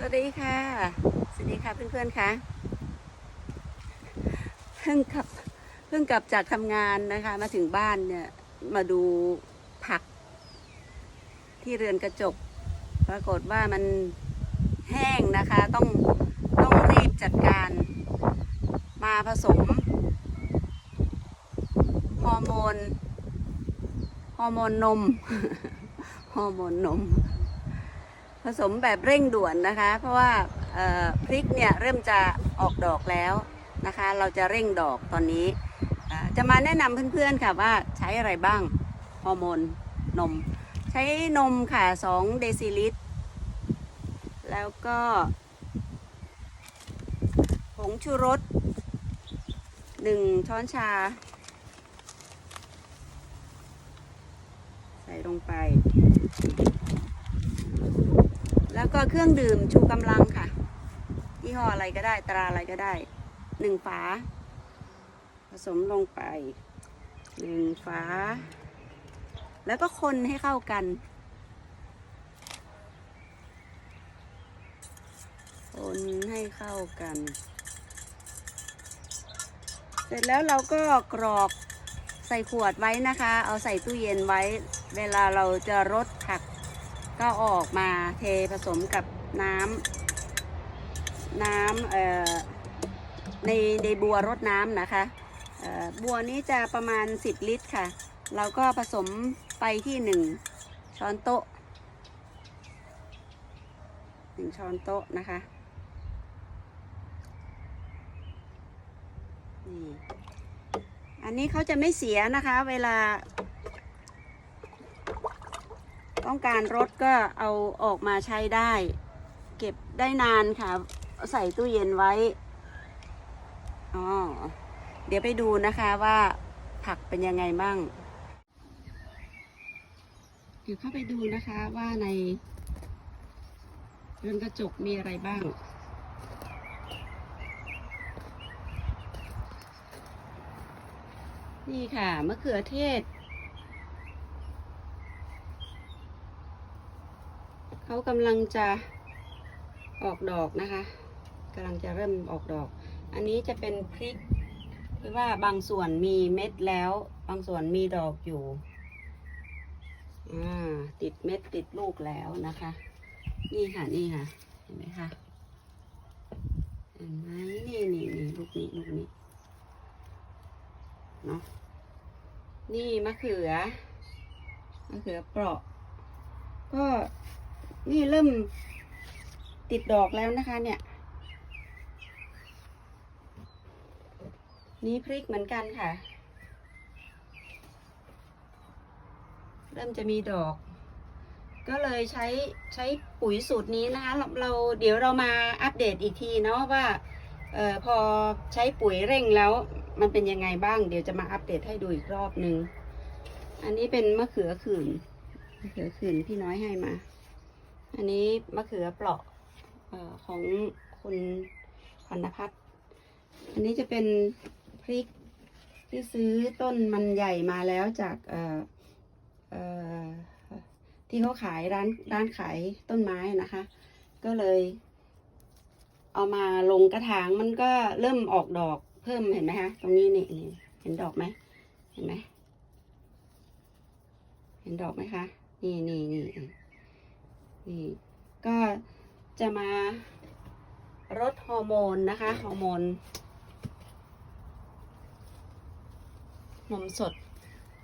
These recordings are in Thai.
สวัสดีค่ะ สวัสดีค่ะเพื่อนๆค่ะ เพิ่งกลับเพิ่งกลับจากทำงานนะคะ มาถึงบ้านเนี่ยมาดูผัก ที่เรือนกระจก ปรากฏว่ามันแห้งนะคะ ต้องต้องรีบจัดการ มาผสมฮอร์โมนฮอร์โมนนมฮอร์โมนนม สมแบบเร่งด่วนนะคะ เพราะว่าพริกเนี่ยเริ่มจะออกดอกแล้วนะคะ เราจะเร่งดอกตอนนี้ จะมาแนะนำเพื่อนๆค่ะว่าใช้อะไรบ้างฮอร์โมนนม ใช้นมค่ะ 2 เดซิลิตร แล้วก็ผงชูรส 1 ช้อนชา ใส่ลงไป แล้วก็เครื่องดื่มชูกำลังค่ะยี่ห้ออะไรก็ได้ ตราอะไรก็ได้หนึ่งฝา ผสมลงไปหนึ่งฝา แล้วก็คนให้เข้ากัน คนให้เข้ากัน เสร็จแล้วเราก็กรอกใส่ขวดไว้นะคะ เอาใส่ตู้เย็นไว้ เวลาเราจะรดผัก ก็ออกมาเทผสมกับน้ำน้ำในในบัวรดน้ำนะคะบัวนี้จะประมาณ 10 ลิตรค่ะ เราก็ผสมไปที่ 1 ช้อนโต๊ะ 1 ช้อนโต๊ะนะคะนี่อันนี้เขาจะไม่เสียนะคะ เวลา ต้องการรถก็เอาออกมาใช้ได้ เก็บได้นานค่ะ ใส่ตู้เย็นไว้อ๋อเดี๋ยวไปดูนะคะว่าผักเป็นยังไงบ้างเดี๋ยวเข้าไปดูนะคะว่าในเรือนกระจกมีอะไรบ้างนี่ค่ะมะเขือเทศ เขากำลังจะออกดอกนะคะกำลังจะเริ่มออกดอก อันนี้จะเป็นพริกที่ว่าบางส่วนมีเม็ดแล้ว บางส่วนมีดอกอยู่ติดเม็ดติดลูกแล้วนะคะ นี่ค่ะนี่ค่ะ เห็นไหมคะเห็นไหมนี่นี่นี่ลูกนี้ลูกนี้เนาะนี่มะเขือมะเขือเปราะ ก็ นี่เริ่มติดดอกแล้วนะคะเนี่ย นี่พริกเหมือนกันค่ะ เริ่มจะมีดอก ก็เลยใช้ใช้ปุ๋ยสูตรนี้นะคะเราเราเดี๋ยวเรามาอัปเดตอีกทีเนาะว่าเออพอใช้ปุ๋ยเร่งแล้ว มันเป็นยังไงบ้าง เดี๋ยวจะมาอัปเดตให้ดูอีกรอบนึง อันนี้เป็นมะเขือขื่นมะเขือขื่นพี่น้อยให้มา อันนี้มะเขือเปราะออของคุณพันพัฒน์อันนี้จะเป็นพริกที่ซื้อต้นมันใหญ่มาแล้วจากเออเออที่เขาขายร้านร้านขายต้นไม้นะคะ ก็เลย เอามาลงกระถางมันก็เริ่มออกดอกเพิ่มเห็นไหมคะตรงนี้นี่เห็นดอกไหมเห็นไหมเห็นดอกไหมคะ นี่นี่นี่ นี่ก็จะมาลดฮอร์โมนนะคะฮอร์โมนนมสด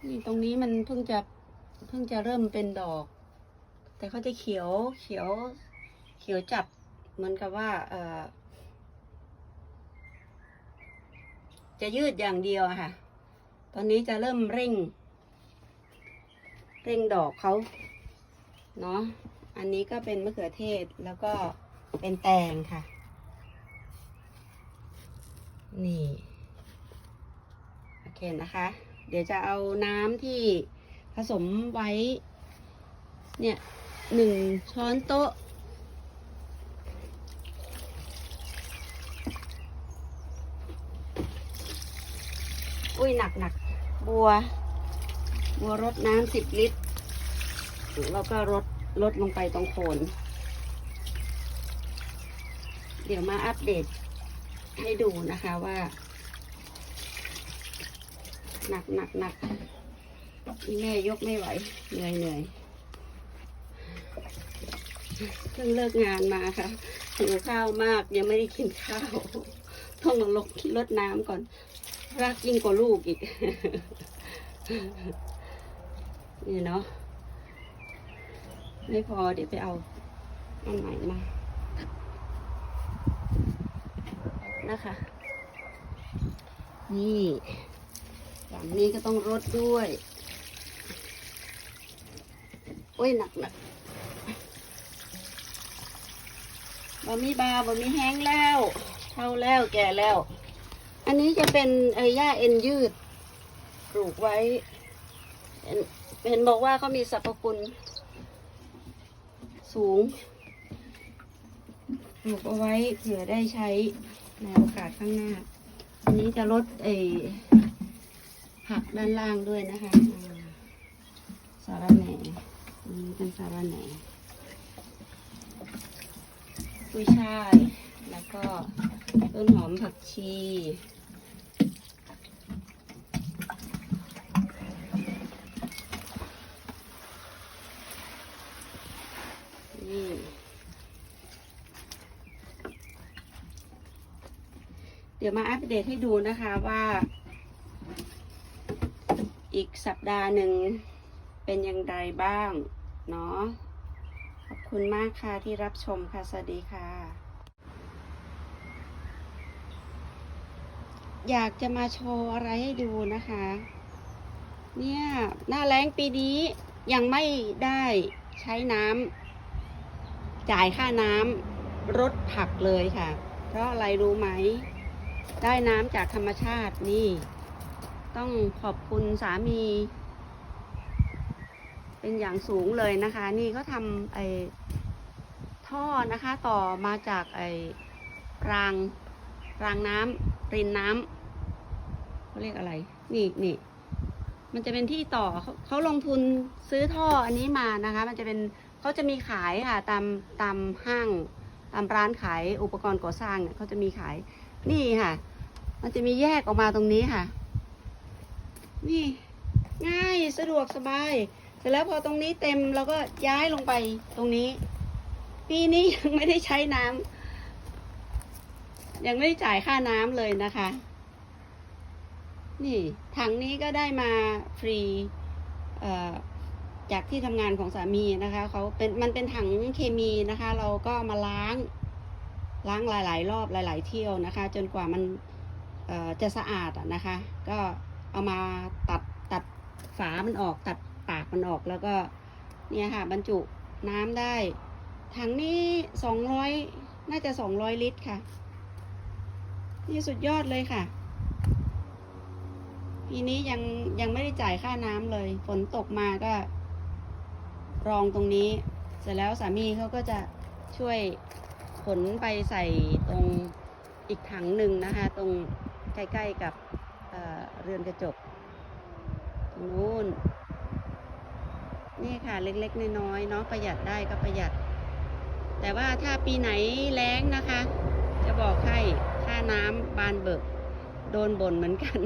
นี่ตรงนี้มันเพิ่งจะเพิ่งจะเริ่มเป็นดอก แต่เขาจะเขียวเขียวเขียวจับเหมือนกับว่าเออจะยืดอย่างเดียวค่ะ ตอนนี้จะเริ่มเร่ง เร่งดอกเขาเนาะ อันนี้ก็เป็นมะเขือเทศแล้วก็เป็นแตงค่ะ นี่ โอเคนะคะ เดี๋ยวจะเอาน้ำที่ผสมไว้ เนี่ยหนึ่งช้อนโต๊ะ อุ้ยหนักหนักบัว บัวรดน้ำสิบลิตร แล้วก็รด ลดลงไปตรงโคน เดี๋ยวมาอัปเดตให้ดูนะคะว่าหนักหนักหนักแม่ยกไม่ไหว เหนื่อยเหนื่อยเพิ่งเลิกงานมาค่ะหิวข้าวมากยังไม่ได้กินข้าว ต้องมาลงรดน้ำก่อน รักยิ่งกว่าลูกอีก นี่เนาะ ไม่พอเดี๋ยวไปเอาอันใหม่มานะคะ นี่ฝั่งนี้ก็ต้องรดด้วย โอ้ยหนักหนักบะมีบาบะมีแห้งแล้วเท่าแล้วแก่แล้ว อันนี้จะเป็นไอ้หญ้าเอ็นยืดปลูกไว้เห็นเห็นบอกว่าเขามีสรรพคุณ สูงปลูกเอาไว้เผื่อได้ใช้ในโอกาสข้างหน้า อันนี้จะลดไอ้ผักด้านล่างด้วยนะคะสาระแหน่อันนี้เป็นสาระแหน่กุ้ยช่าย แล้วก็ต้นหอมผักชี นี่ เดี๋ยวมาอัปเดตให้ดูนะคะว่า อีกสัปดาห์หนึ่งเป็นอย่างไรบ้างเนาะขอบคุณมากค่ะที่รับชมค่ะ สวัสดีค่ะ อยากจะมาโชว์อะไรให้ดูนะคะ เนี่ย หน้าแล้งปีนี้ยังไม่ได้ใช้น้ำจ่ายค่าน้ำรดผักเลยค่ะ เพราะอะไรรู้ไหม ได้น้ำจากธรรมชาตินี่ ต้องขอบคุณสามี เป็นอย่างสูงเลยนะคะ นี่เขาทำไอ้ท่อนะคะต่อมาจากไอ้รางรางน้ำรินน้ำเขาเรียกอะไร นี่นี่มันจะเป็นที่ต่อเขาเขาลงทุนซื้อท่ออันนี้มานะคะ มันจะเป็นเขาจะมีขายค่ะตามตามห้าง ตามร้านขายอุปกรณ์ก่อสร้างเนี่ยเขาจะมีขาย นี่ค่ะ มันจะมีแยกออกมาตรงนี้ค่ะ นี่ ง่ายสะดวกสบาย เสร็จแล้วพอตรงนี้เต็มเราก็ย้ายลงไปตรงนี้ ปีนี้ยังไม่ได้ใช้น้ำยังไม่ได้จ่ายค่าน้ำเลยนะคะ นี่ถังนี้ก็ได้มาฟรีจากที่ทำงานของสามีนะคะเขาเป็นมันเป็นถังเคมีนะคะ เราก็มาล้าง ล้างหลาย ๆ รอบหลาย ๆ เที่ยวนะคะ จนกว่ามันจะสะอาดนะคะ ก็เอามาตัดตัดฝามันออกตัดปากมันออกแล้วก็เนี่ยค่ะ บรรจุน้ำได้ ถังนี้สองร้อยน่าจะสองร้อยลิตรค่ะ นี่สุดยอดเลยค่ะปีนี้ยังยังไม่ได้จ่ายค่าน้ำเลย ฝนตกมาก็ รองตรงนี้ เสร็จแล้วสามีเขาก็จะช่วย ขนไปใส่ตรงอีกถังหนึ่งนะคะตรงใกล้ๆกับเรือนกระจกตรงนู้นนี่ค่ะเล็กๆน้อยๆเนาะประหยัดได้ก็ประหยัด แต่ว่าถ้าปีไหนแล้งนะคะ จะบอกให้ค่าน้ำบานเบิก โดนบ่นเหมือนกัน